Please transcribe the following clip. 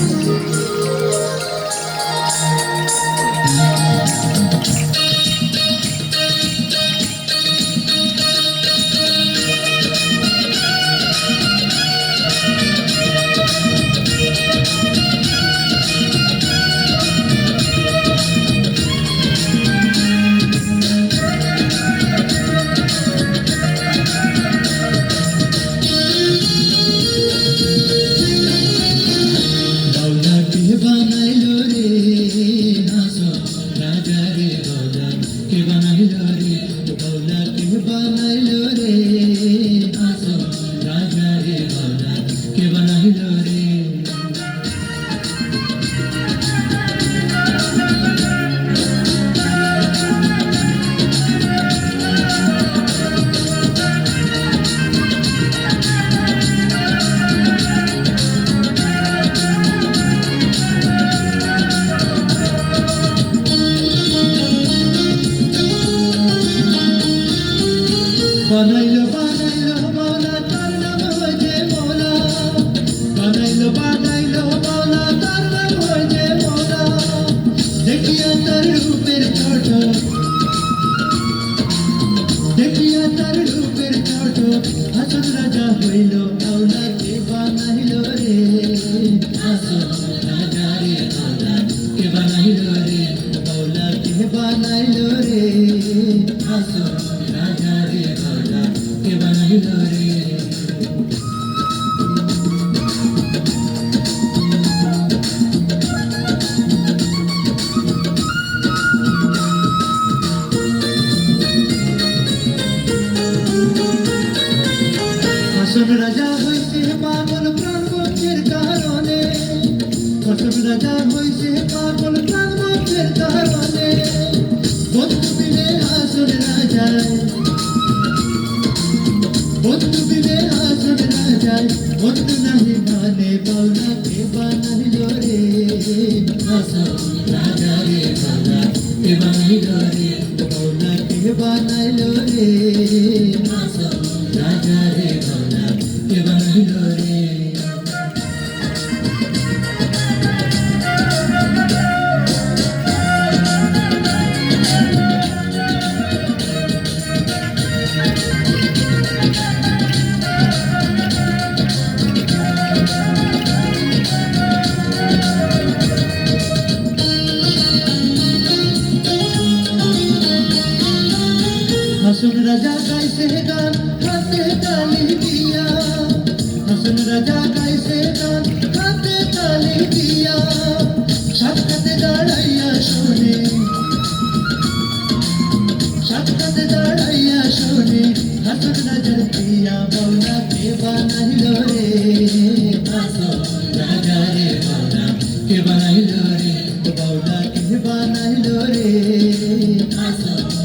Música তার রূপের ছোট দেখিয়া তার রূপের ছোট হাসন রাজা হইল মৌলাকে বানাইলো রে? হাসন রাজা রে মৌলা কে বানাইলো রে? মৌলাকে বানাইলো রে? হাসন রাজা রে মৌলা কে বানাইলো রে? হাসন রাজা হইছে পাগল বন্ধের কারণে বন্ধু বিনে হাসন রাজায় বন্ধু বিনে হাসন রাজায় হাসন রাজা গাইছে গান, হাতে তালি দিয়া। হাসন রাজা গাইছে গান, হাতে তালি দিয়া। সাক্ষাতে দাঁড়াইয়া শোনে। সাক্ষাতে দাঁড়াইয়া শোনে হাসন রাজার প্রিয়া বাউলাকে বানাইল রে? হাসন রাজা রে বাউলা কে বানাইল রে? বাউলা কে বানাইল রে? হাসন রে